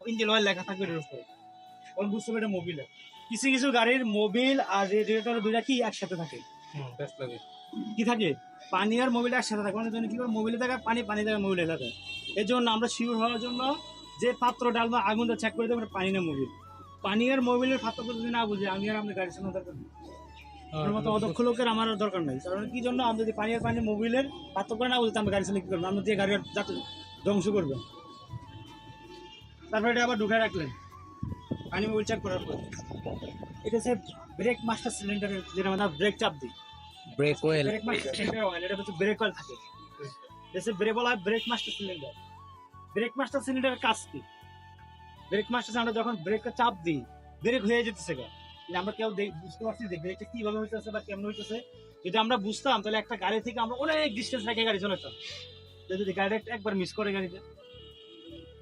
Engine oil লেখা থাকবে এর উপরে। তখন বুঝতে হবে এটা মোবিল কিছু কিছু গাড়ির মোবিল আর রেডিয়েটর দুইটা কি একসাথে থাকে? কি থাকে? পানি আর মোবিল একসাথে থাকে। মানে কি করে মোবিলে থাকে পানি পানি থাকে মোবিলে থাকে। এর জন্য আমরা শিওর হওয়ার জন্য যে পাত্র ডালবো আগুনটা চেক করে দেবো পানি না মোবিল পানি আর মোবিলের পাত্র যদি না বুঝে আমি আর আপনার গাড়ির সামনে দরকার নেই। মতো অদক্ষ লোকের আমার দরকার নাই। কারণ কি জন্য? আমরা যদি পানি আর পানি মোবিলের পার্থক্য না বুঝতে আমরা গাড়ি চালিয়ে কি করব? আমরা দিয়ে গাড়ি যাতে ধ্বংস করব। তারপরে এটা আবার ঢুকায় রাখলেন। পানি মোবিল চেক করার পর। এটা হচ্ছে ব্রেক মাস্টার সিলিন্ডারের যেটা আমরা ব্রেক চাপ দিই। Brake oil brake master cylinder oil এটা হচ্ছে ব্রেক অয়েল থাকে। এসে ব্রেক বলা হয় brake master cylinder brake master সিলিন্ডারের কাজ কি? ব্রেক মাস্টার আমরা যখন ব্রেকটা চাপ দিই ব্রেক হয়ে যেতেছে গা। আমরা কেউ বুঝতে পারছি যে ব্রেকটা কীভাবে হইতেছে বা কেমন হইতেছে। যদি আমরা বুঝতাম তাহলে একটা গাড়ি থেকে আমরা অনেক ডিস্টেন্স রেখে গাড়ি চালাতাম। যদি গাড়িটা একটা একবার মিস করে গাড়িতে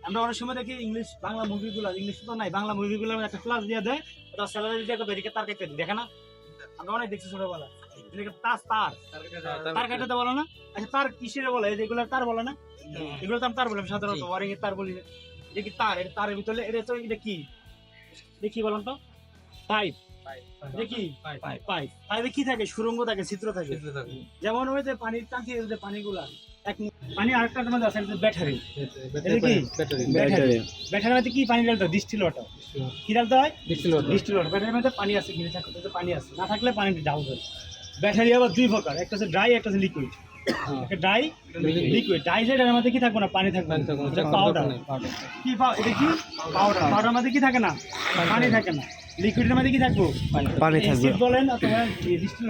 আমরা অনেক সময় দেখি ইংলিশ বাংলা মুভিগুলো ইংলিশ তো নাই বাংলা মুভিগুলো একটা ফ্লাশ দিয়ে দেয় ওটা স্যালারি দিয়ে একটা এদিকে তার কেটে দেখে না? আমরা অনেক দেখছি ছোটবেলা। তার। তার তার কাটাতে বলো না? আচ্ছা তার কিসের বলে? এগুলো তার বলে না? এগুলো তো আমি তার বলি সাধারণত ওয়ারিং এর তার বলি। তার? এটা তারের ভিতরে এটা তো এটা কি? দেখি বলেন তো। পাইপ। দেখি? পাইপ। পাইপ। পাইপে কি থাকে? সুরঙ্গ থাকে ছিদ্র থাকে। যেমন ওই যে পানির টাঙ্কি যে পানিগুলা পানি আরেকটার মধ্যে আছে ব্যাটারি। ব্যাটারি ব্যাটারির মধ্যে কি পানি ডালতে ডিস্টিল ওয়াটার। কি ডালতে হয়? Distil water. ব্যাটারির মধ্যে পানি আছে গিরে থাকতে পানি আছে। না থাকলে ডাউন হবে ব্যাটারি আবার দুই প্রকার। একটা হচ্ছে ড্রাই একটা হচ্ছে লিকুইড একটা ড্রাই লিকুইড ড্রাই সাইডের মধ্যে কি থাকবে না? পানি থাকবে না। পাউডার কি এটা কি? পাউডার পাউডার মধ্যে কি থাকে না? পানি থাকে না। লিকুইডের মধ্যে কি থাকব? পানি থাকবে। বলেন অথবা ডিস্টিল